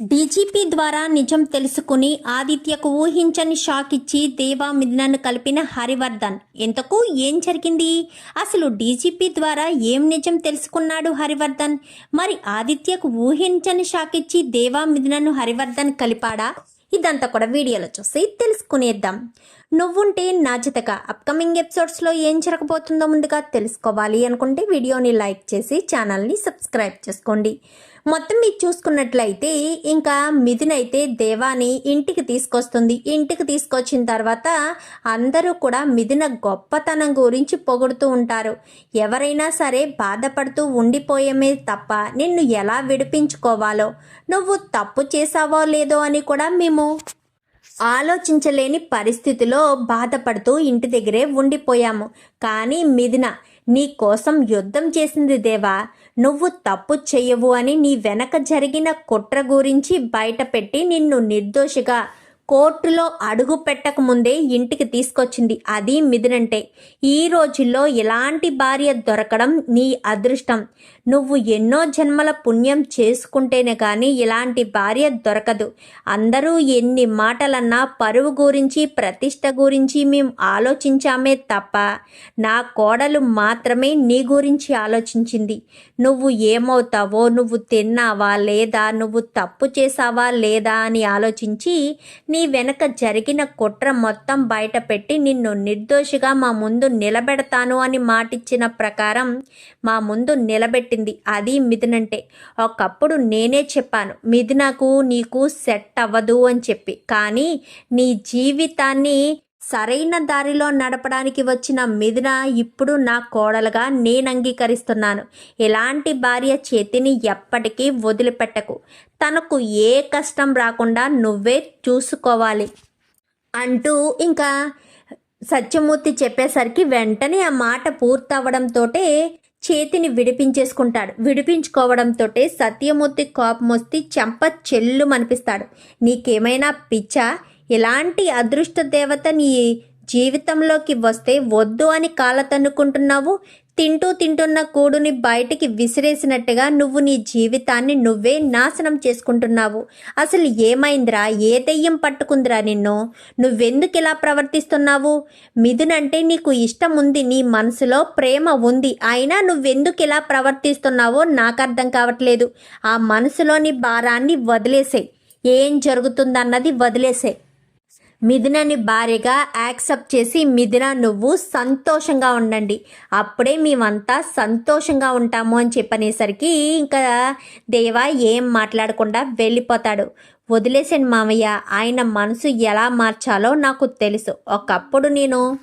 DGP ద్వారా నిజం తెలుసుకుని ఆదిత్యకు ఊహించని షాక్ ఇచ్చి దేవా మిథునను కలిపిన హరివర్ధన్. ఎంతకు ఏం జరిగింది? అసలు డీజీపీ ద్వారా ఏం నిజం తెలుసుకున్నాడు హరివర్ధన్? మరి ఆదిత్యకు ఊహించని షాక్ ఇచ్చి దేవా మిథునను హరివర్ధన్ కలిపాడా? ఇదంతా కూడా వీడియోలో చూసి తెలుసుకునేద్దాం. నువ్వుంటే నా జతగా అప్కమింగ్ ఎపిసోడ్స్లో ఏం జరగబోతుందో ముందుగా తెలుసుకోవాలి అనుకుంటే వీడియోని లైక్ చేసి ఛానల్ని సబ్స్క్రైబ్ చేసుకోండి. మొత్తం మీరు చూసుకున్నట్లయితే ఇంకా మిథున్ అయితే దేవాని ఇంటికి తీసుకొస్తుంది. ఇంటికి తీసుకొచ్చిన తర్వాత అందరూ కూడా మిథున గొప్పతనం గురించి పొగుడుతూ ఉంటారు. ఎవరైనా సరే బాధపడుతూ ఉండిపోయేమే తప్ప నిన్ను ఎలా విడిపించుకోవాలో నువ్వు తప్పు చేసావో లేదో అని కూడా మేము ఆలోచించలేని పరిస్థితిలో బాధపడుతూ ఇంటి దగ్గరే ఉండిపోయాము. కానీ మిథున నీ కోసం యుద్ధం చేసింది దేవా నువ్వు తప్పు చెయ్యవు అని నీ వెనక జరిగిన కుట్ర గురించి బయటపెట్టి నిన్ను నిర్దోషిగా కోర్టులో అడుగు పెట్టక ముందే ఇంటికి తీసుకొచ్చింది. అది మిదినంటే ఈ రోజుల్లో ఇలాంటి భార్య దొరకడం నీ అదృష్టం. నువ్వు ఎన్నో జన్మల పుణ్యం చేసుకుంటేనే కానీ ఇలాంటి భార్య దొరకదు. అందరూ ఎన్ని మాటలన్నా పరువు గురించి ప్రతిష్ట గురించి మేము ఆలోచించామే తప్ప నా కోడలు మాత్రమే నీ గురించి ఆలోచించింది. నువ్వు ఏమవుతావో నువ్వు తిన్నావా లేదా నువ్వు తప్పు చేసావా లేదా అని ఆలోచించి నీ వెనక జరిగిన కుట్ర మొత్తం బయటపెట్టి నిన్ను నిర్దోషిగా మా ముందు నిలబెడతాను అని మాటిచ్చిన ప్రకారం మా ముందు నిలబెట్టి నిలబెట్టింది అది మిథునంటే. ఒకప్పుడు నేనే చెప్పాను మిథునకు నీకు సెట్ అవ్వదు అని చెప్పి. కానీ నీ జీవితాన్ని సరైన దారిలో నడపడానికి వచ్చిన మిథున ఇప్పుడు నా కోడలుగా నేను అంగీకరిస్తున్నాను. ఎలాంటి భార్య చేతిని ఎప్పటికీ వదిలిపెట్టకు. తనకు ఏ కష్టం రాకుండా నువ్వే చూసుకోవాలి. అంటూ ఇంకా సత్యమూర్తి చెప్పేసరికి వెంటనే ఆ మాట పూర్తవడంతో చేతిని విడిపించేసుకుంటాడు. విడిపించుకోవడంతో సత్యమూర్తి కోపం చెంప చెల్లు అనిపిస్తాడు నీకేమైనా పిచ్చా? ఇలాంటి అదృష్ట దేవత నీ జీవితంలోకి వస్తే వద్దు అని కాళ్ళతన్నుకుంటున్నావు తింటూ తింటున్న కూడుని బయటికి విసిరేసినట్టుగా నువ్వు నీ జీవితాన్ని నువ్వే నాశనం చేసుకుంటున్నావు. అసలు ఏమైందిరా? ఏ దెయ్యం పట్టుకుందిరా నిన్ను? నువ్వెందుకు ఇలా ప్రవర్తిస్తున్నావు? మిథునంటే నీకు ఇష్టం ఉంది నీ మనసులో ప్రేమ ఉంది. అయినా నువ్వెందుకు ఇలా ప్రవర్తిస్తున్నావో నాకు అర్థం కావట్లేదు. ఆ మనసులోని భారాన్ని వదిలేసే ఏం జరుగుతుందన్నది వదిలేసే మిథునని భార్యగా యాక్సెప్ట్ చేసి మిథున నువ్వు సంతోషంగా ఉండండి. అప్పుడే మేమంతా సంతోషంగా ఉంటాము అని చెప్పనేసరికి ఇంకా దేవా ఏం మాట్లాడకుండా వెళ్ళిపోతాడు. వదిలేసాను మామయ్య. ఆయన మనసు ఎలా మార్చాలో నాకు తెలుసు. ఒకప్పుడు నేను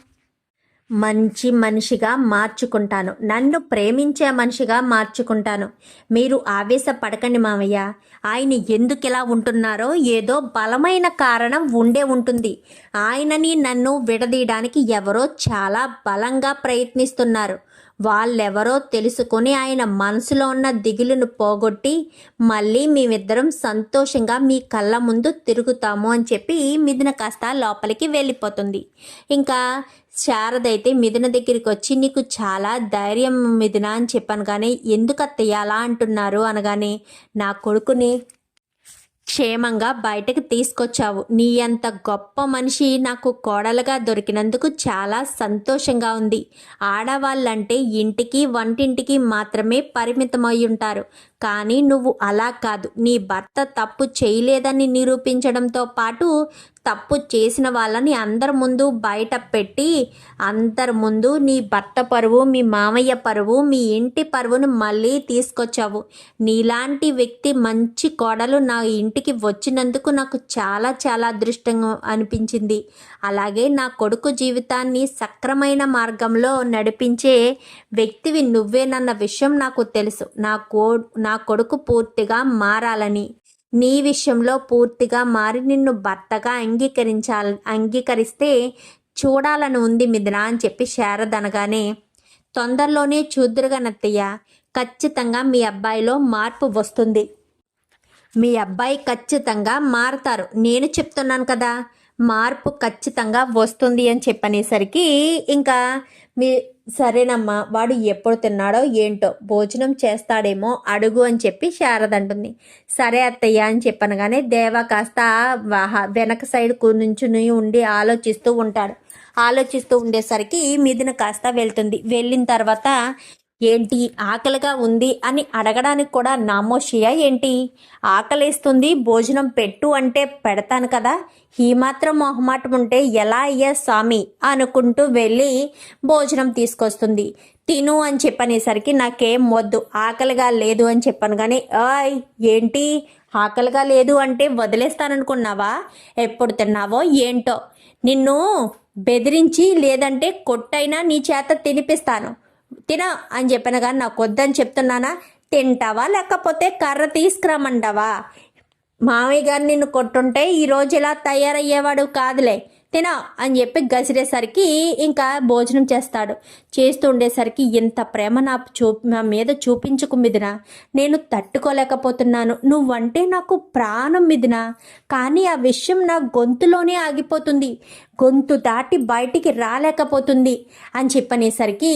మంచి మనిషిగా మార్చుకుంటాను. నన్ను ప్రేమించే మనిషిగా మార్చుకుంటాను. మీరు ఆవేశపడకండి మామయ్య. ఆయన ఎందుకు ఇలా ఉంటున్నారో ఏదో బలమైన కారణం ఉండే ఉంటుంది. ఆయనని నన్ను విడదీయడానికి ఎవరో చాలా బలంగా ప్రయత్నిస్తున్నారు. వాళ్ళెవరో తెలుసుకొని ఆయన మనసులో ఉన్న దిగులును పోగొట్టి మళ్ళీ మేమిద్దరం సంతోషంగా మీ కళ్ళ ముందు తిరుగుతాము అని చెప్పి మిథున కాస్త లోపలికి వెళ్ళిపోతుంది. ఇంకా శారద అయితే మిథున దగ్గరికి వచ్చి నీకు చాలా ధైర్యం మిథున అని చెప్పాను. కానీ ఎందుకు అత్తయ్య అలా అంటున్నారు అనగానే నా కొడుకుని క్షేమంగా బయటకు తీసుకొచ్చావు. నీ అంత గొప్ప మనిషి నాకు కోడలుగా దొరికినందుకు చాలా సంతోషంగా ఉంది. ఆడవాళ్ళంటే ఇంటికి వంటింటికి మాత్రమే పరిమితమై ఉంటారు. కానీ నువ్వు అలా కాదు. నీ భర్త తప్పు చేయలేదని నిరూపించడంతో పాటు తప్పు చేసిన వాళ్ళని అందరి ముందు బయట పెట్టి అందరి ముందు నీ భర్త పరువు మీ మామయ్య పరువు మీ ఇంటి పరువును మళ్ళీ తీసుకొచ్చావు. నీలాంటి వ్యక్తి మంచి కోడలు నా ఇంటికి వచ్చినందుకు నాకు చాలా చాలా అదృష్టంగా అనిపించింది. అలాగే నా కొడుకు జీవితాన్ని సక్రమైన మార్గంలో నడిపించే వ్యక్తివి నువ్వేనన్న విషయం నాకు తెలుసు. నా కో నా నా కొడుకు పూర్తిగా మారాలని. నీ విషయంలో పూర్తిగా మారి నిన్ను భర్తగా అంగీకరించాలి అంగీకరిస్తే చూడాలని ఉంది మిథున అని చెప్పి శారదనగానే తొందరలోనే చూద్దురుగానత్తయ్య ఖచ్చితంగా మీ అబ్బాయిలో మార్పు వస్తుంది. మీ అబ్బాయి ఖచ్చితంగా మారుతారు. నేను చెప్తున్నాను కదా మార్పు ఖచ్చితంగా వస్తుంది అని చెప్పనేసరికి ఇంకా మీ సరేనమ్మా వాడు ఎప్పుడు తిన్నాడో ఏంటో భోజనం చేస్తాడేమో అడుగు అని చెప్పి శారద అంటుంది. సరే అత్తయ్య అని చెప్పనగానే దేవ కాస్త వెనక సైడ్ నుంచుని ఉండి ఆలోచిస్తూ ఉంటాడు. ఆలోచిస్తూ ఉండేసరికి మిథున కాస్త వెళ్తుంది. వెళ్ళిన తర్వాత ఏంటి? ఆకలిగా ఉంది అని అడగడానికి కూడా నామోషియా ఏంటి? ఆకలిస్తుంది భోజనం పెట్టు అంటే పెడతాను కదా. ఈ మాత్రం మొహమాటం ఉంటే ఎలా అయ్యా స్వామి? అనుకుంటూ వెళ్ళి భోజనం తీసుకొస్తుంది. తిను అని చెప్పనేసరికి నాకేం వద్దు ఆకలిగా లేదు అని చెప్పాను కానీ ఆయ్ ఏంటి? ఆకలిగా లేదు అంటే వదిలేస్తాననుకున్నావా? ఎప్పుడు తిన్నావో ఏంటో? నిన్ను బెదిరించి లేదంటే కొట్టైనా నీ చేత తినిపిస్తాను. తిన అని చెప్పిన కానీ నాకు వద్దని చెప్తున్నానా? తింటావా? లేకపోతే కర్ర తీసుకురమ్మంటావా? మామయ్య గారు నిన్ను కొట్టుంటే ఈరోజు ఇలా తయారయ్యేవాడు కాదులే. తినా అని చెప్పి గసిరేసరికి ఇంకా భోజనం చేస్తాడు. చేస్తూ ఉండేసరికి ఇంత ప్రేమ నా చూ నా మీద చూపించుకు మిదినా నేను తట్టుకోలేకపోతున్నాను. నువ్వంటే నాకు ప్రాణం మిదినా కానీ ఆ విషయం నా గొంతులోనే ఆగిపోతుంది. గొంతు దాటి బయటికి రాలేకపోతుంది అని చెప్పనేసరికి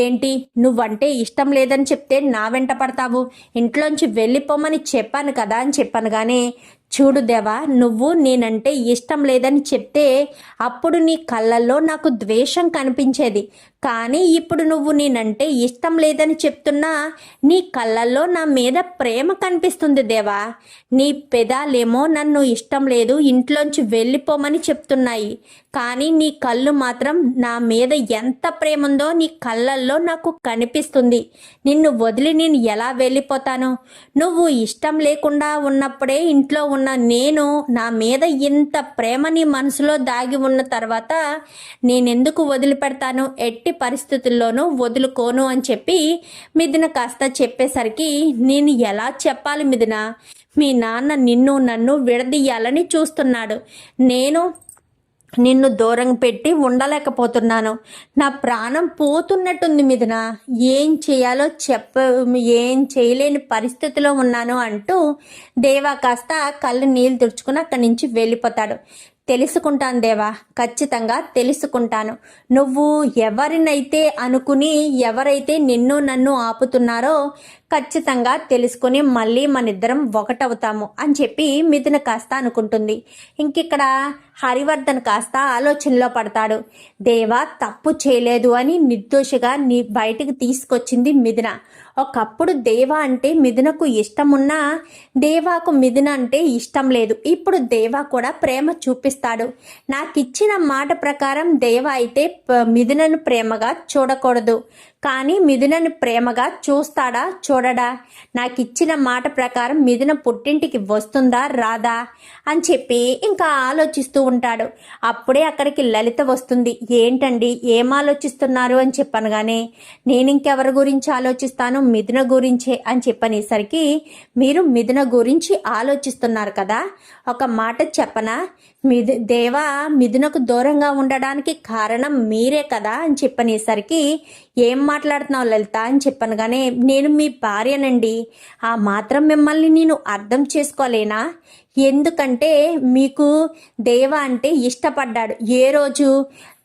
ఏంటి? నువ్వంటే ఇష్టం లేదని చెప్తే నా వెంట పడతావు? ఇంట్లోంచి వెళ్ళిపోమని చెప్పాను కదా అని చెప్పాను కానీ చూడు దేవా నువ్వు నేనంటే ఇష్టం లేదని చెప్తే అప్పుడు నీ కళ్ళల్లో నాకు ద్వేషం కనిపించేది. కానీ ఇప్పుడు నువ్వు నేనంటే ఇష్టం లేదని చెప్తున్నా నీ కళ్ళల్లో నా మీద ప్రేమ కనిపిస్తుంది దేవా. నీ పెదాలేమో నన్ను ఇష్టం లేదు ఇంట్లోంచి వెళ్ళిపోమని చెప్తున్నాయి. కానీ నీ కళ్ళు మాత్రం నా మీద ఎంత ప్రేమ ఉందో నీ కళ్ళల్లో నాకు కనిపిస్తుంది. నిన్ను వదిలి నేను ఎలా వెళ్ళిపోతాను? నువ్వు ఇష్టం లేకుండా ఉన్నప్పుడే ఇంట్లో ఉన్న నేను నా మీద ఇంత ప్రేమ నీ మనసులో దాగి ఉన్న తర్వాత నేనెందుకు వదిలిపెడతాను? ఎట్టి పరిస్థితుల్లోనూ వదులుకోను అని చెప్పి మిథున కాస్త చెప్పేసరికి నేను ఎలా చెప్పాలి మిథున? మీ నాన్న నిన్ను నన్ను విడదీయాలని చూస్తున్నాడు. నేను నిన్ను దూరం పెట్టి ఉండలేకపోతున్నాను. నా ప్రాణం పోతున్నట్టుంది మీదన ఏం చేయాలో చెప్ప ఏం చేయలేని పరిస్థితిలో ఉన్నాను అంటూ దేవా కాస్త కళ్ళు నీళ్ళు తుడుచుకుని అక్కడి నుంచి వెళ్ళిపోతాడు. తెలుసుకుంటాను దేవా ఖచ్చితంగా తెలుసుకుంటాను. నువ్వు ఎవరినైతే అనుకుని ఎవరైతే నిన్ను నన్ను ఆపుతున్నారో ఖచ్చితంగా తెలుసుకుని మళ్ళీ మన ఇద్దరం ఒకటవుతాము అని చెప్పి మిథున కాస్త అనుకుంటుంది. ఇంకిక్కడ హరివర్ధన్ కాస్త ఆలోచనలో పడతాడు. దేవా తప్పు చేయలేదు అని నిర్దోషిగా నీ బయటకు తీసుకొచ్చింది మిథున. ఒకప్పుడు దేవ అంటే మిథునకు ఇష్టమున్నా దేవాకు మిథున అంటే ఇష్టం లేదు. ఇప్పుడు దేవా కూడా ప్రేమ చూపిస్తాడు. నాకు ఇచ్చిన మాట ప్రకారం దేవ అయితే మిథునను ప్రేమగా చూడకూడదు. కానీ మిథునను ప్రేమగా చూస్తాడా? చూడడా? నాకు ఇచ్చిన మాట ప్రకారం మిథున పుట్టింటికి వస్తుందా? రాదా? అని చెప్పి ఇంకా ఆలోచిస్తూ ఉంటాడు. అప్పుడే అక్కడికి లలిత వస్తుంది. ఏంటండి? ఏం ఆలోచిస్తున్నారు? అని చెప్పనగానే నేను ఇంకెవరి గురించి ఆలోచిస్తాను? మిథున గురించే అని చెప్పనేసరికి మీరు మిథున గురించి ఆలోచిస్తున్నారు కదా? ఒక మాట చెప్పనా? మిథు దేవా మిథునకు దూరంగా ఉండడానికి కారణం మీరే కదా అని చెప్పనేసరికి ఏం మాట్లాడుతున్నావు లలిత అని చెప్పాను. కానీ నేను మీ భార్యనండి. ఆ మాత్రం మిమ్మల్ని నేను అర్థం చేసుకోలేనా? ఎందుకంటే మీకు దేవ అంటే ఇష్టపడ్డాడు. ఏ రోజు?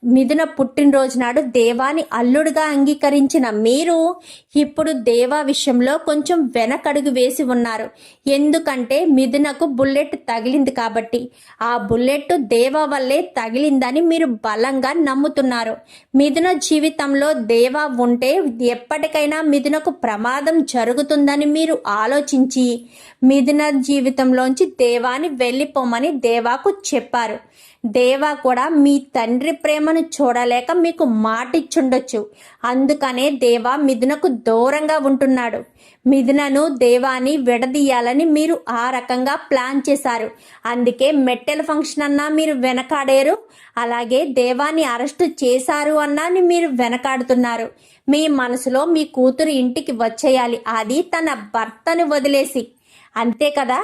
మిథున పుట్టినరోజు నాడు దేవాని అల్లుడుగా అంగీకరించిన మీరు ఇప్పుడు దేవా విషయంలో కొంచెం వెనకడుగు వేసి ఉన్నారు. ఎందుకంటే మిథునకు బుల్లెట్ తగిలింది కాబట్టి. ఆ బుల్లెట్ దేవా వల్లే తగిలిందని మీరు బలంగా నమ్ముతున్నారు. మిథున జీవితంలో దేవా ఉంటే ఎప్పటికైనా మిథునకు ప్రమాదం జరుగుతుందని మీరు ఆలోచించి మిథున జీవితంలోంచి దేవాని వెళ్ళిపోమని దేవాకు చెప్పారు. దేవా కూడా మీ తండ్రి ప్రేమను చూడలేక మీకు మాటిచ్చుండొచ్చు. అందుకనే దేవా మిథునకు దూరంగా ఉంటున్నాడు. మిథునను దేవాని విడదీయాలని మీరు ఆ రకంగా ప్లాన్ చేశారు. అందుకే మెట్టెల ఫంక్షన్ అన్నా మీరు వెనకాడారు. అలాగే దేవాన్ని అరెస్టు చేశారు అన్నా అని మీరు వెనకాడుతున్నారు. మీ మనసులో మీ కూతురు ఇంటికి వచ్చేయాలి. అది తన భర్తను వదిలేసి అంతే కదా?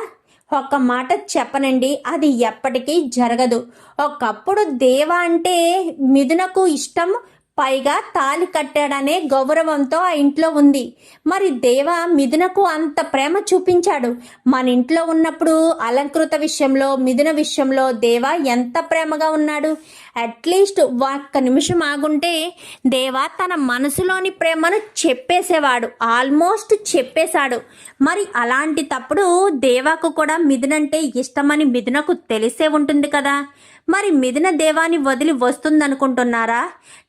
ఒక్క మాట చెప్పనండి అది ఎప్పటికీ జరగదు. ఒకప్పుడు దేవ అంటే మిథునకు ఇష్టం పైగా తాలి కట్టాడనే గౌరవంతో ఆ ఇంట్లో ఉంది. మరి దేవ మిథునకు అంత ప్రేమ చూపించాడు. మన ఇంట్లో ఉన్నప్పుడు అలంకృత విషయంలో మిథున విషయంలో దేవ ఎంత ప్రేమగా ఉన్నాడు. అట్లీస్ట్ ఒక్క నిమిషం ఆగుంటే దేవ తన మనసులోని ప్రేమను చెప్పేసేవాడు. ఆల్మోస్ట్ చెప్పేశాడు. మరి అలాంటి తప్పుడు దేవాకు కూడా మిథునంటే ఇష్టమని మిథునకు తెలిసే ఉంటుంది కదా. మరి మిథున దేవాన్ని వదిలి వస్తుందనుకుంటున్నారా?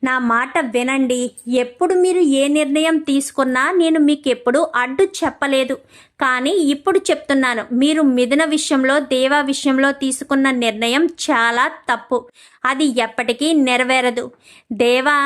నా మాట వినండి. ఎప్పుడు మీరు ఏ నిర్ణయం తీసుకున్నా నేను మీకు ఎప్పుడు అడ్డు చెప్పలేదు. కానీ ఇప్పుడు చెప్తున్నాను. మీరు మిథున విషయంలో దేవా విషయంలో తీసుకున్న నిర్ణయం చాలా తప్పు. అది ఎప్పటికీ నెరవేరదు. దేవా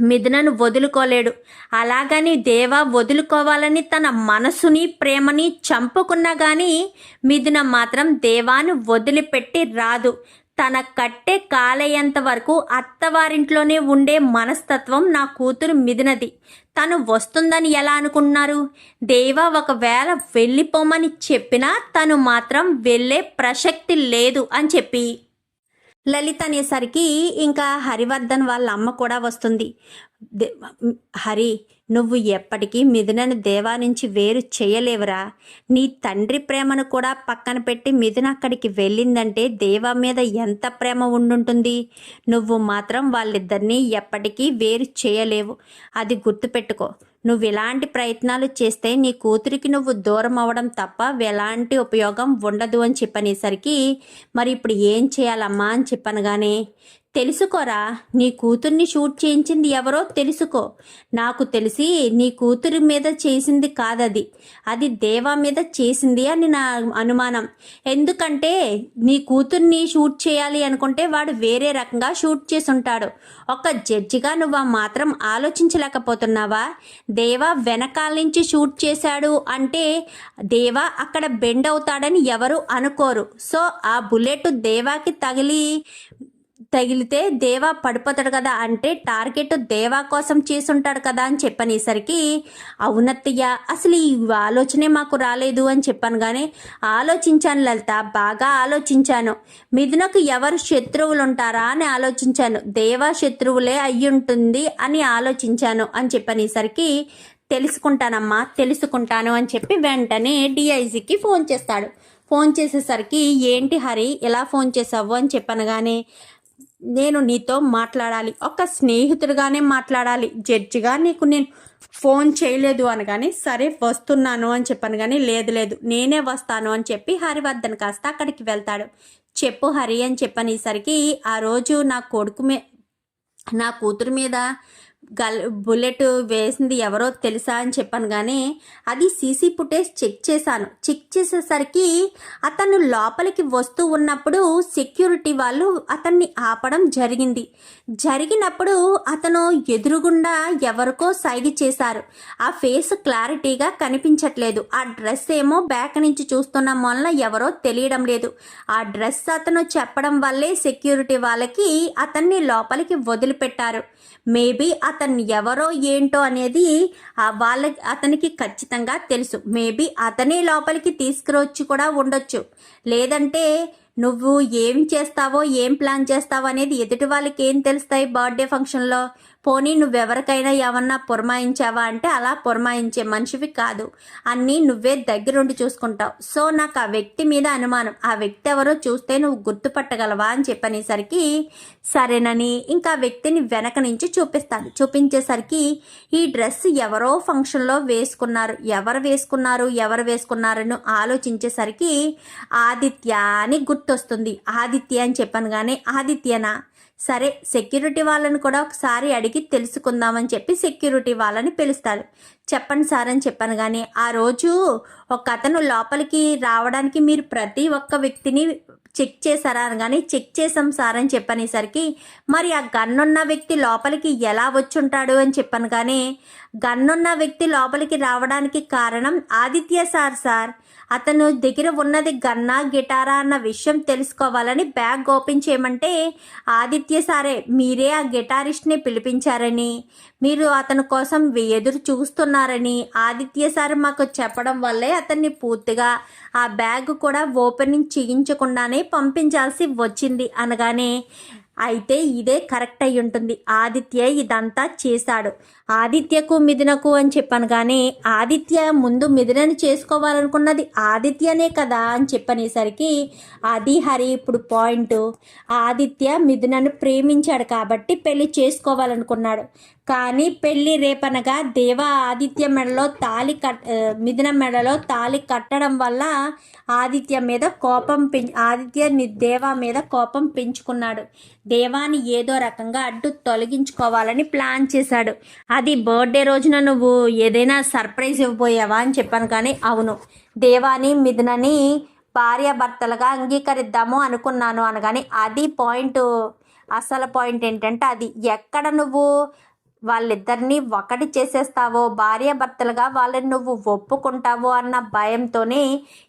మిథునను వదులుకోలేడు. అలాగని దేవా వదులుకోవాలని తన మనసుని ప్రేమని చంపుకున్నా కానీ మిథున మాత్రం దేవాను వదిలిపెట్టి రాదు. తన కట్టె కాలయ్యేంత వరకు అత్తవారింట్లోనే ఉండే మనస్తత్వం నా కూతురు మిథునది. తను వస్తుందని ఎలా అనుకుంటున్నారు? దేవా ఒకవేళ వెళ్ళిపోమని చెప్పినా తను మాత్రం వెళ్ళే ప్రసక్తి లేదు అని చెప్పి. లలిత అనేసరికి ఇంకా హరివర్ధన్ వాళ్ళ అమ్మ కూడా వస్తుంది. హరి నువ్వు ఎప్పటికీ మిథునను దేవా నుంచి వేరు చేయలేవురా. నీ తండ్రి ప్రేమను కూడా పక్కన పెట్టి మిథున అక్కడికి వెళ్ళిందంటే దేవా మీద ఎంత ప్రేమ ఉండుంటుంది. నువ్వు మాత్రం వాళ్ళిద్దరినీ ఎప్పటికీ వేరు చేయలేవు. అది గుర్తుపెట్టుకో. నువ్వు ఇలాంటి ప్రయత్నాలు చేస్తే నీ కూతురికి నువ్వు దూరం అవ్వడం తప్ప ఎలాంటి ఉపయోగం ఉండదు అని చెప్పనేసరికి మరి ఇప్పుడు ఏం చేయాలమ్మా? అని చెప్పనగానే తెలుసుకోరా? నీ కూతుర్ని షూట్ చేయించింది ఎవరో తెలుసుకో. నాకు తెలిసి నీ కూతురి మీద చేసింది కాదది. అది దేవా మీద చేసింది అని నా అనుమానం. ఎందుకంటే నీ కూతుర్ని షూట్ చేయాలి అనుకుంటే వాడు వేరే రకంగా షూట్ చేసి ఉంటాడు ఒక జడ్జిగా నువ్వు మాత్రం ఆలోచించలేకపోతున్నావా? దేవా వెనకాల నుంచి షూట్ చేశాడు అంటే దేవా అక్కడ బెండ్ అవుతాడని ఎవరు అనుకోరు. సో ఆ బుల్లెట్ దేవాకి తగిలి తగిలితే దేవా పడిపోతాడు కదా అంటే టార్గెట్ దేవా కోసం చేసుంటాడు కదా అని చెప్పనేసరికి అవునత్తయ్య అసలు ఈ ఆలోచనే మాకు రాలేదు అని చెప్పాను కానీ ఆలోచించాను లలిత బాగా ఆలోచించాను. మిథునకు ఎవరు శత్రువులు ఉంటారా అని ఆలోచించాను. దేవా శత్రువులే అయ్యుంటుంది అని ఆలోచించాను అని చెప్పనేసరికి తెలుసుకుంటానమ్మా తెలుసుకుంటాను అని చెప్పి వెంటనే డిఐజీకి ఫోన్ చేస్తాడు. ఫోన్ చేసేసరికి ఏంటి హరి ఎలా ఫోన్ చేసావు? అని చెప్పనగానే నేను నీతో మాట్లాడాలి. ఒక స్నేహితుడిగానే మాట్లాడాలి. జడ్జిగా నీకు నేను ఫోన్ చేయలేదు అనగానే సరే వస్తున్నాను అని చెప్పాను కానీ లేదు లేదు నేనే వస్తాను అని చెప్పి హరివర్ధన్ కాస్త అక్కడికి వెళ్తాడు. చెప్పు హరి అని చెప్పనేసరికి ఆ రోజు నా కొడుకు మీ నా కూతురు మీద గల్ బుల్లెట్ వేసింది ఎవరో తెలుసా అని చెప్పాను కానీ అది సీసీ ఫుటేజ్ చెక్ చేశాను. చెక్ చేసేసరికి అతను లోపలికి వస్తూ ఉన్నప్పుడు సెక్యూరిటీ వాళ్ళు అతన్ని ఆపడం జరిగింది. జరిగినప్పుడు అతను ఎదురుగుండా ఎవరికో సైగ చేశారు. ఆ ఫేస్ క్లారిటీగా కనిపించట్లేదు. ఆ డ్రెస్ ఏమో బ్యాక్ నుంచి చూస్తున్న వలన ఎవరో తెలియడం లేదు. ఆ డ్రెస్ అతను చెప్పడం వల్లే సెక్యూరిటీ వాళ్ళకి అతన్ని లోపలికి వదిలిపెట్టారు. మేబీ అతను ఎవరో ఏంటో అనేది వాళ్ళ అతనికి ఖచ్చితంగా తెలుసు. మేబీ అతనే లోపలికి తీసుకురొచ్చి కూడా ఉండొచ్చు. లేదంటే నువ్వు ఏం చేస్తావో ఏం ప్లాన్ చేస్తావో అనేది ఎదుటి వాళ్ళకి ఏం తెలుస్తాయి బర్త్డే ఫంక్షన్లో? పోనీ నువ్వెవరికైనా ఏమన్నా పురమాయించావా అంటే అలా పురమాయించే మనిషివి కాదు. అన్నీ నువ్వే దగ్గరుండి చూసుకుంటావు. సో నాకు ఆ వ్యక్తి మీద అనుమానం. ఆ వ్యక్తి ఎవరో చూస్తే నువ్వు గుర్తుపట్టగలవా అని చెప్పనేసరికి సరేనని ఇంకా వ్యక్తిని వెనక నుంచి చూపిస్తాను. చూపించేసరికి ఈ డ్రెస్ ఎవరో ఫంక్షన్లో వేసుకున్నారు. ఎవరు వేసుకున్నారు? ఎవరు వేసుకున్నారని ఆలోచించేసరికి ఆదిత్య అని గుర్తొస్తుంది. ఆదిత్య అని చెప్పాను కానీ ఆదిత్యనా? సరే సెక్యూరిటీ వాళ్ళని కూడా ఒకసారి అడిగి తెలుసుకుందామని చెప్పి సెక్యూరిటీ వాళ్ళని పిలుస్తారు. చెప్పండి సార్ అని చెప్పాను కానీ ఆ రోజు ఒక అతను లోపలికి రావడానికి మీరు ప్రతి ఒక్క వ్యక్తిని చెక్ చేశారా అని కానీ చెక్ చేసాం సార్ అని చెప్పనేసరికి మరి ఆ గన్నున్న వ్యక్తి లోపలికి ఎలా వచ్చుంటాడు అని చెప్పాను కానీ గన్నున్న వ్యక్తి లోపలికి రావడానికి కారణం ఆదిత్య సార్ సార్. అతను దగ్గర ఉన్నది గన్నా గిటారా అన్న విషయం తెలుసుకోవాలని బ్యాగ్ ఓపెన్ చేయమంటే ఆదిత్య సారే మీరే ఆ గిటారిస్ట్ని పిలిపించారని మీరు అతని కోసం ఎదురు చూస్తున్నారని ఆదిత్య సార్ మాకు చెప్పడం వల్లే అతన్ని పూర్తిగా ఆ బ్యాగ్ కూడా ఓపెనింగ్ చేయించకుండానే పంపించాల్సి వచ్చింది అనగానే అయితే ఇదే కరెక్ట్ అయి ఉంటుంది. ఆదిత్య ఇదంతా చేశాడు. ఆదిత్యకు మిథునకు అని చెప్పాను. కానీ ఆదిత్య ముందు మిథునని చేసుకోవాలనుకున్నది ఆదిత్యనే కదా అని చెప్పనేసరికి అది హరి ఇప్పుడు పాయింట్ ఆదిత్య మిథునను ప్రేమించాడు కాబట్టి పెళ్ళి చేసుకోవాలనుకున్నాడు. కానీ పెళ్ళి రేపనగా దేవ ఆదిత్య మెడలో తాలి కట్ మిథున మెడలో తాలి కట్టడం వల్ల ఆదిత్య మీద కోపం పెం ఆదిత్య దేవా మీద కోపం పెంచుకున్నాడు. దేవాని ఏదో రకంగా అడ్డు తొలగించుకోవాలని ప్లాన్ చేశాడు. అది బర్త్డే రోజున నువ్వు ఏదైనా సర్ప్రైజ్ ఇవ్వబోయావా అని చెప్పాను కానీ అవును. దేవాని మిథునని భార్యాభర్తలుగా అంగీకరిద్దాము అనుకున్నాను అనగాని అది పాయింట్ అసలు పాయింట్ ఏంటంటే అది ఎక్కడ నువ్వు వాళ్ళిద్దరినీ ఒకటి చేసేస్తావో భార్యాభర్తలుగా వాళ్ళని నువ్వు ఒప్పుకుంటావో అన్న భయంతోనే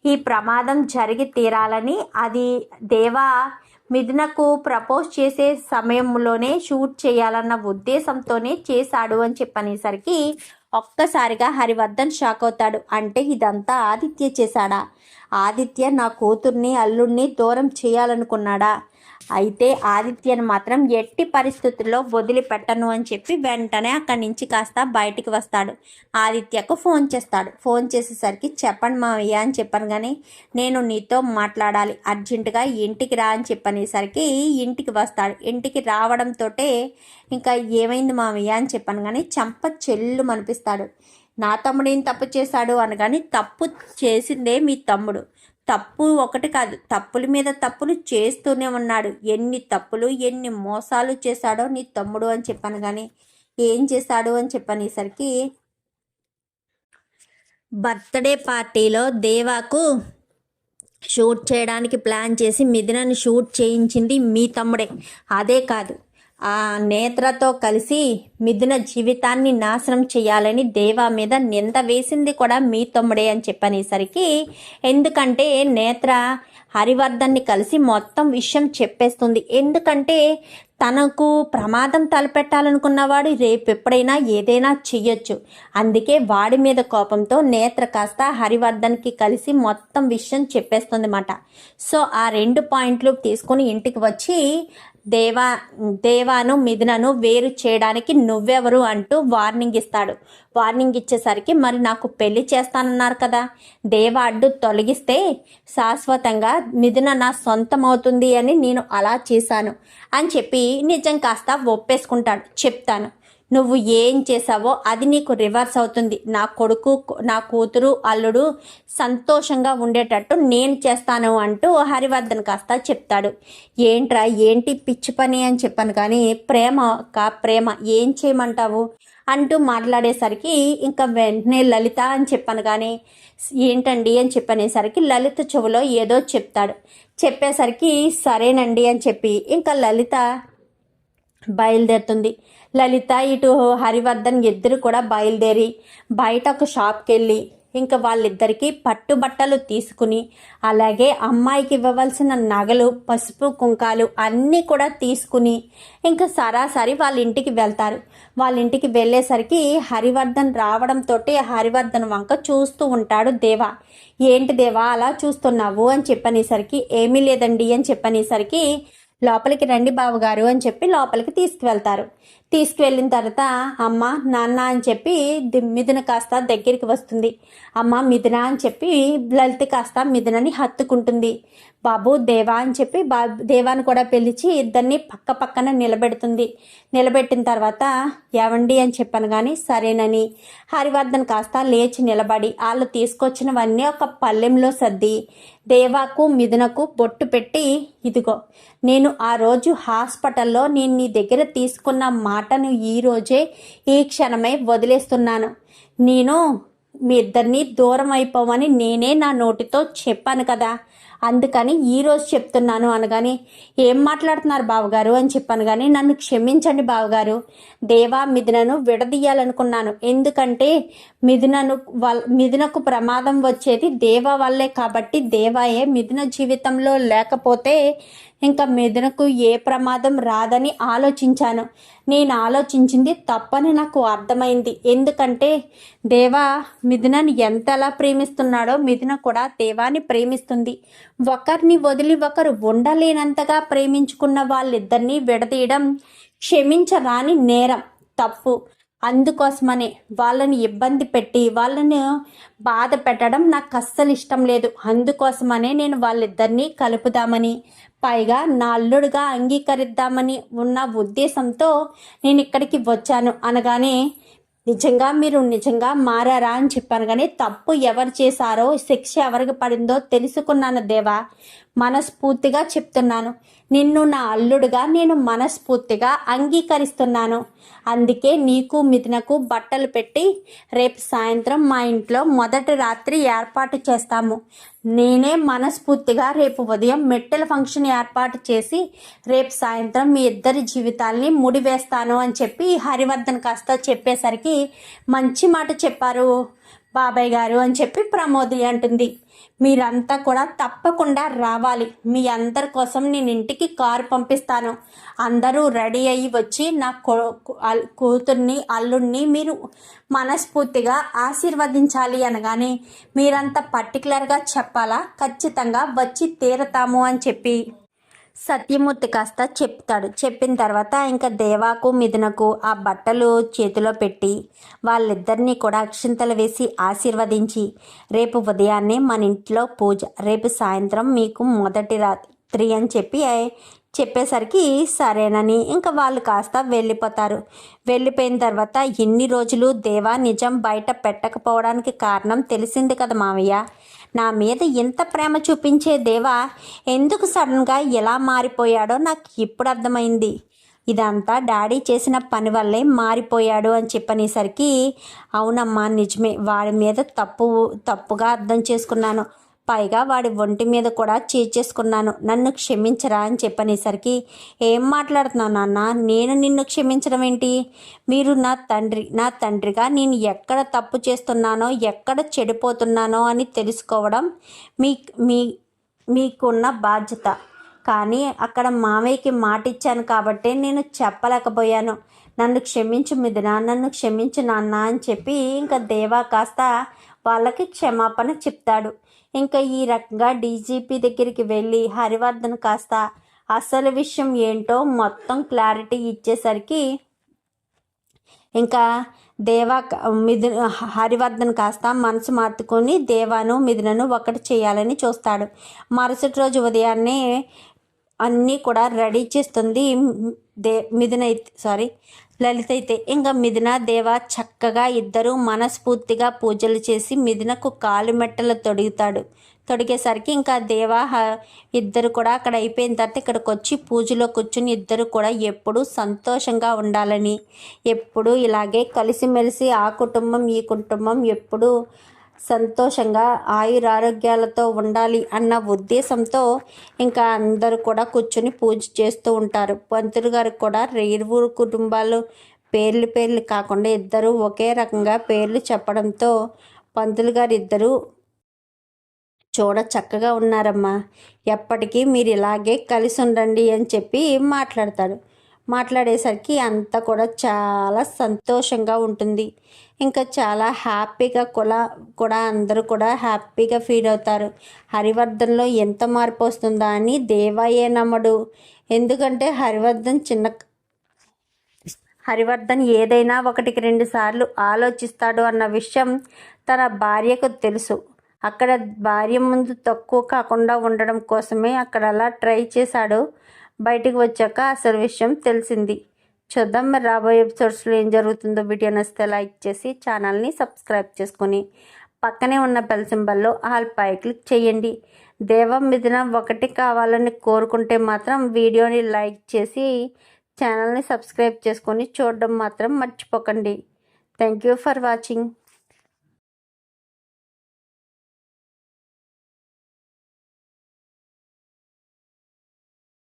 ఈ ప్రమాదం జరిగి తీరాలని అది దేవా మిథునకు ప్రపోజ్ చేసే సమయంలోనే షూట్ చేయాలన్న ఉద్దేశంతోనే చేశాడు అని చెప్పనేసరికి ఒక్కసారిగా హరివర్ధన్ షాక్ అవుతాడు. అంటే ఇదంతా ఆదిత్య చేశాడా? ఆదిత్య నా కూతుర్ని అల్లుడిని దూరం చేయాలనుకున్నాడా? అయితే ఆదిత్యను మాత్రం ఎట్టి పరిస్థితుల్లో వదిలిపెట్టను అని చెప్పి వెంటనే అక్కడి నుంచి కాస్త బయటికి వస్తాడు. ఆదిత్యకు ఫోన్ చేస్తాడు. ఫోన్ చేసేసరికి చెప్పండి మావయ్య అని చెప్పాను కానీ నేను నీతో మాట్లాడాలి అర్జెంటుగా ఇంటికి రా అని చెప్పనేసరికి ఇంటికి వస్తాడు. ఇంటికి రావడంతో ఇంకా ఏమైంది మావయ్య అని చెప్పాను కానీ చంప చెల్లు అనిపిస్తాడు నా తమ్ముడు ఏం తప్పు చేశాడు అనగాని తప్పు చేసిందే మీ తమ్ముడు. తప్పు ఒకటి కాదు తప్పుల మీద తప్పులు చేస్తూనే ఉన్నాడు. ఎన్ని తప్పులు ఎన్ని మోసాలు చేశాడో నీ తమ్ముడు అని చెప్పాను కానీ ఏం చేశాడు అని చెప్పనేసరికి బర్త్డే పార్టీలో దేవాకు షూట్ చేయడానికి ప్లాన్ చేసి మిథునను షూట్ చేయించింది మీ తమ్ముడే. అదే కాదు ఆ నేత్రతో కలిసి మిథున జీవితాన్ని నాశనం చేయాలని దేవా మీద నింద వేసింది కూడా మీ తమ్ముడే అని చెప్పనేసరికి ఎందుకంటే నేత్ర హరివర్ధన్ని కలిసి మొత్తం విషయం చెప్పేస్తుంది. ఎందుకంటే తనకు ప్రమాదం తలపెట్టాలనుకున్నవాడు రేపు ఎప్పుడైనా ఏదైనా చెయ్యొచ్చు. అందుకే వాడి మీద కోపంతో నేత్ర కాస్త హరివర్ధన్కి కలిసి మొత్తం విషయం చెప్పేస్తుంది మాట సో ఆ రెండు పాయింట్లు తీసుకొని ఇంటికి వచ్చి దేవా దేవాను మిథునను వేరు చేయడానికి నువ్వెవరు అంటూ వార్నింగ్ ఇస్తాడు. వార్నింగ్ ఇచ్చేసరికి మరి నాకు పెళ్ళి చేస్తానన్నారు కదా. దేవ అడ్డు తొలగిస్తే శాశ్వతంగా మిథున నా సొంతం అవుతుంది అని నేను అలా చేశాను. అని చెప్పి నిజం కాస్త ఒప్పేసుకుంటాడు. చెప్తాను. నువ్వు ఏం చేసావో అది నీకు రివర్స్ అవుతుంది. నా కొడుకు నా కూతురు అల్లుడు సంతోషంగా ఉండేటట్టు నేను చేస్తాను అంటూ హరివర్ధన్ కాస్త చెప్తాడు. ఏంట్రా ఏంటి పిచ్చి పని అని చెప్పాను కానీ ప్రేమ కా ప్రేమ ఏం చేయమంటావు? అంటూ మాట్లాడేసరికి ఇంకా వెంటనే లలిత అని చెప్పాను కానీ ఏంటండి అని చెప్పనేసరికి లలిత చెవులో ఏదో చెప్తాడు. చెప్పేసరికి సరేనండి అని చెప్పి ఇంకా లలిత బయలుదేరుతుంది. లలిత ఇటు హరివర్ధన్ ఇద్దరు కూడా బయలుదేరి బయట ఒక షాప్కి వెళ్ళి ఇంకా వాళ్ళిద్దరికీ పట్టుబట్టలు తీసుకుని అలాగే అమ్మాయికి ఇవ్వవలసిన నగలు పసుపు కుంకాలు అన్నీ కూడా తీసుకుని ఇంకా సరాసరి వాళ్ళ ఇంటికి వెళ్తారు. వాళ్ళ ఇంటికి వెళ్ళేసరికి హరివర్ధన్ రావడంతో హరివర్ధన్ వంక చూస్తూ ఉంటాడు దేవా. ఏంటి దేవా అలా చూస్తున్నావు? అని చెప్పనేసరికి ఏమీ లేదండి అని చెప్పనేసరికి లోపలికి రండి బావగారు అని చెప్పి లోపలికి తీసుకువెళ్తారు. తీసుకువెళ్ళిన తర్వాత అమ్మ నాన్న అని చెప్పి మిథున కాస్త దగ్గరికి వస్తుంది. అమ్మ మిథున అని చెప్పి లలిత కాస్త మిథునని హత్తుకుంటుంది. బాబు దేవా అని చెప్పి బా దేవాని కూడా పిలిచి ఇద్దరిని పక్క పక్కన నిలబెడుతుంది. నిలబెట్టిన తర్వాత ఏవండి అని చెప్పాను కానీ సరేనని. హరివర్ధన్ కాస్త లేచి నిలబడి వాళ్ళు తీసుకొచ్చినవన్నీ ఒక పల్లెంలో సర్ది. దేవాకు మిథునకు బొట్టు పెట్టి ఇదిగో నేను ఆ రోజు హాస్పిటల్లో నేను నీ దగ్గర తీసుకున్న మాటను ఈ రోజే ఈ క్షణమే వదిలేస్తున్నాను. నేను మీ ఇద్దరిని దూరం అయిపోమని నేనే నా నోటితో చెప్పాను కదా. అందుకని ఈ రోజు చెప్తున్నాను అనగాని ఏం మాట్లాడుతున్నారు బావగారు? అని చెప్పాను కానీ నన్ను క్షమించండి బావగారు. దేవా మిథునను విడదీయాలనుకున్నాను. ఎందుకంటే మిథునను వాళ్ళ మిథునకు ప్రమాదం వచ్చేది దేవా వల్లే కాబట్టి దేవాయే మిథున జీవితంలో లేకపోతే ఇంకా మిథునకు ఏ ప్రమాదం రాదని ఆలోచించాను. నేను ఆలోచించింది తప్పని నాకు అర్థమైంది. ఎందుకంటే దేవా మిథునని ఎంతలా ప్రేమిస్తున్నాడో మిథున కూడా దేవాని ప్రేమిస్తుంది. ఒకరిని వదిలి ఒకరు ఉండలేనంతగా ప్రేమించుకున్న వాళ్ళిద్దరినీ విడదీయడం క్షమించరాని నేరం. తప్పు. అందుకోసమనే వాళ్ళని ఇబ్బంది పెట్టి వాళ్ళను బాధ పెట్టడం నాకు అస్సలు ఇష్టం లేదు. అందుకోసమనే నేను వాళ్ళిద్దరినీ కలుపుదామని పైగా నా అల్లుడుగా అంగీకరిద్దామని ఉన్న ఉద్దేశంతో నేను ఇక్కడికి వచ్చాను అనగానే నిజంగా మీరు నిజంగా మారారా? అని చెప్పాను. కానీ తప్పు ఎవరు చేశారో శిక్ష ఎవరికి పడిందో తెలుసుకున్నాను దేవా. మనస్ఫూర్తిగా చెప్తున్నాను. నిన్ను నా అల్లుడుగా నేను మనస్ఫూర్తిగా అంగీకరిస్తున్నాను. అందుకే నీకు మిథునకు బట్టలు పెట్టి రేపు సాయంత్రం మా ఇంట్లో మొదటి రాత్రి ఏర్పాటు చేస్తాము. నేనే మనస్ఫూర్తిగా రేపు ఉదయం మెట్టెల ఫంక్షన్ ఏర్పాటు చేసి రేపు సాయంత్రం మీ ఇద్దరి జీవితాల్ని ముడివేస్తాను అని చెప్పి హరివర్ధన్ కాస్త చెప్పేసరికి మంచి మాట చెప్పారు. బాబాయ్ గారు అని చెప్పి ప్రమోది అంటుంది. మీరంతా కూడా తప్పకుండా రావాలి. మీ అందరి కోసం నేను ఇంటికి కారు పంపిస్తాను. అందరూ రెడీ అయ్యి వచ్చి నా కూతుర్ని అల్లుడిని మీరు మనస్ఫూర్తిగా ఆశీర్వదించాలి అనగానే మీరంతా పర్టికులర్గా చెప్పాలా? ఖచ్చితంగా వచ్చి తీరతాము అని చెప్పి. సత్యమూర్తి కాస్త చెప్తాడు. చెప్పిన తర్వాత ఇంకా దేవాకు మిథునకు ఆ బట్టలు చేతిలో పెట్టి వాళ్ళిద్దరినీ కూడా అక్షింతలు వేసి ఆశీర్వదించి రేపు ఉదయాన్నే మన ఇంట్లో పూజ రేపు సాయంత్రం మీకు మొదటి రాత్రి అని చెప్పి చెప్పేసరికి సరేనని ఇంకా వాళ్ళు కాస్త వెళ్ళిపోతారు. వెళ్ళిపోయిన తర్వాత ఎన్ని రోజులు దేవా నిజం బయట పెట్టకపోవడానికి కారణం తెలిసింది కదా మావయ్య? నా మీద ఇంత ప్రేమ చూపించే దేవా ఎందుకు సడన్గా ఎలా మారిపోయాడో నాకు ఇప్పుడు అర్థమైంది. ఇదంతా డాడీ చేసిన పని వల్లే మారిపోయాడు అని చెప్పనేసరికి అవునమ్మా నిజమే వాడి మీద తప్పు తప్పుగా అర్థం చేసుకున్నాను. పైగా వాడి ఒంటి మీద కూడా చీచేసుకున్నాను నన్ను క్షమించరా అని చెప్పనేసరికి ఏం మాట్లాడుతున్నావు నాన్న? నేను నిన్ను క్షమించడం ఏంటి? మీరు నా తండ్రి నా తండ్రిగా నేను ఎక్కడ తప్పు చేస్తున్నానో ఎక్కడ చెడిపోతున్నానో అని తెలుసుకోవడం మీ మీ మీకున్న బాధ్యత. కానీ అక్కడ మామయ్యకి మాట ఇచ్చాను కాబట్టి నేను చెప్పలేకపోయాను. నన్ను క్షమించు మిదినా నన్ను క్షమించు నాన్న అని చెప్పి ఇంకా దేవా కాస్త వాళ్ళకి క్షమాపణ చెప్తాడు. ఇంకా ఈ రకంగా డీజీపీ దగ్గరికి వెళ్ళి హరివర్ధన్ కాస్త అసలు విషయం ఏంటో మొత్తం క్లారిటీ ఇచ్చేసరికి ఇంకా దేవా మిథున్ హరివర్ధన్ కాస్త మనసు మార్చుకొని దేవాను మిథునను ఒకటి చేయాలని చూస్తాడు. మరుసటి రోజు ఉదయాన్నే అన్నీ కూడా రెడీ చేస్తుంది దే మిథున సారీ లలిత అయితే ఇంకా మిథున దేవ చక్కగా ఇద్దరు మనస్ఫూర్తిగా పూజలు చేసి మిథునకు కాలు మెట్టలు తొడుగుతాడు. తొడిగేసరికి ఇంకా దేవ ఇద్దరు కూడా అక్కడ అయిపోయిన తర్వాత ఇక్కడికి వచ్చి పూజలో కూర్చుని ఇద్దరు కూడా ఎప్పుడు సంతోషంగా ఉండాలని. ఎప్పుడు ఇలాగే కలిసిమెలిసి ఆ కుటుంబం ఈ కుటుంబం ఎప్పుడు సంతోషంగా ఆయురారోగ్యాలతో ఉండాలి అన్న ఉద్దేశంతో ఇంకా అందరూ కూడా కూర్చొని పూజ చేస్తూ ఉంటారు. పంతులు గారికి కూడా రేరువురు కుటుంబాలు పేర్లు పేర్లు కాకుండా ఇద్దరు ఒకే రకంగా పేర్లు చెప్పడంతో పంతులు గారు ఇద్దరు చూడ చక్కగా ఉన్నారమ్మా. ఎప్పటికీ మీరు ఇలాగే కలిసి ఉండండి అని చెప్పి మాట్లాడతాడు మాట్లాడేసరికి అంతా కూడా చాలా సంతోషంగా ఉంటుంది. ఇంకా చాలా హ్యాపీగా కూడా కూడా అందరూ కూడా హ్యాపీగా ఫీల్ అవుతారు. హరివర్ధన్లో ఎంత మార్పు వస్తుందా అని దేవాయే నమ్మడు. ఎందుకంటే హరివర్ధన్ చిన్న హరివర్ధన్ ఏదైనా ఒకటికి రెండు సార్లు ఆలోచిస్తాడు అన్న విషయం తన భార్యకు తెలుసు. అక్కడ భార్య ముందు తక్కువ కాకుండా ఉండడం కోసమే అక్కడ అలా ట్రై చేశాడు. బయటికి వచ్చాక అసలు విషయం తెలిసింది. చూద్దాం మరి రాబోయే ఎపిసోడ్స్లో ఏం జరుగుతుందో వీడియో నచ్చితే లైక్ చేసి ఛానల్ని సబ్స్క్రైబ్ చేసుకొని పక్కనే ఉన్న బెల్ సింబల్లో ఆల్ పై క్లిక్ చేయండి. దేవం మిథున ఒకటి కావాలని కోరుకుంటే మాత్రం వీడియోని లైక్ చేసి ఛానల్ని సబ్స్క్రైబ్ చేసుకొని చూడడం మాత్రం మర్చిపోకండి. Thank you for watching.